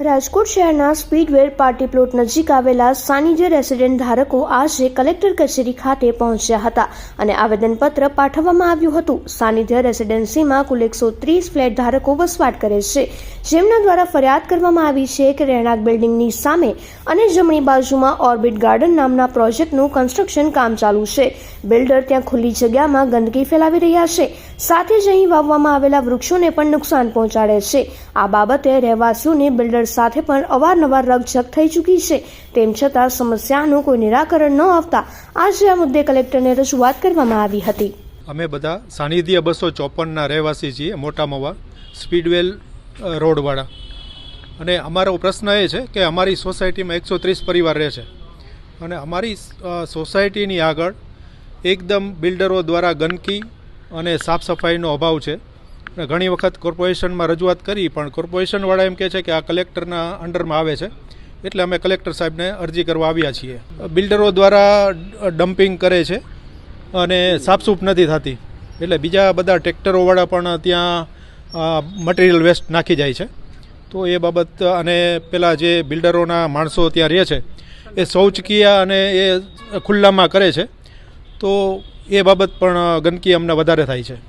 રાજકોટ શહેરના સ્પીડવેર party plot નજીક આવેલા સાનિધ્ય રેસિડેન્ટ ધારકો આજે કલેક્ટર કચેરી ખાતે પહોંચ્યા હતા અને આવેદનપત્ર પાઠવવામાં આવ્યું હતું. સાનિધ્ય રેસિડેન્સીમાં કુલ એકસો ત્રીસ ફ્લેટ ધારકો વસવાટ કરે છે. જેમના દ્વારા ફરિયાદ કરવામાં આવી છે કે રહેણાંક બિલ્ડિંગની સામે અને જમણી બાજુમાં ઓર્બિટ ગાર્ડન નામના પ્રોજેક્ટનું કન્સ્ટ્રક્શન કામ ચાલુ છે. બિલ્ડર ત્યાં ખુલ્લી જગ્યામાં ગંદકી ફેલાવી રહ્યા છે. સાથે જ અહીં વાવવામાં આવેલા વૃક્ષોને પણ નુકસાન પહોંચાડે છે. આ બાબતે રહેવાસીઓને બિલ્ડર સાથે પણ અવારનવાર રકઝક થઈ ચૂકી છે. તેમ છતાં સમસ્યાનું કોઈ નિરાકરણ ન આવતા આજે આ મુદ્દે કલેક્ટરને રજૂઆત કરવામાં આવી હતી. અમે બધા સાનિધ્ય બસો ચોપનના રહેવાસી છીએ, મોટા મોવા, સ્પીડવેલ રોડવાળા. અને અમારો પ્રશ્ન એ છે કે અમારી સોસાયટીમાં એકસો ત્રીસ પરિવાર રહે છે. અને અમારી સોસાયટીની આગળ એકદમ બિલ્ડરો દ્વારા ગંદકી અને સાફ સફાઈનો અભાવ છે. ઘણી વખત કોર્પોરેશનમાં રજૂઆત કરી, પણ કોર્પોરેશનવાળા એમ કહે છે કે આ કલેક્ટરના અંડરમાં આવે છે. એટલે અમે કલેક્ટર સાહેબને અરજી કરવા આવ્યા છીએ. બિલ્ડરો દ્વારા ડમ્પિંગ કરે છે અને સાફસૂફ નથી થતી. એટલે બીજા બધા ટ્રેક્ટરોવાળા પણ ત્યાં મટીરિયલ વેસ્ટ નાખી જાય છે. તો એ બાબત અને પેલા જે બિલ્ડરોના માણસો ત્યાં રહે છે, એ શૌચકીય અને એ ખુલ્લામાં કરે છે. તો એ બાબત પણ ગંદકી અમને વધારે થાય છે.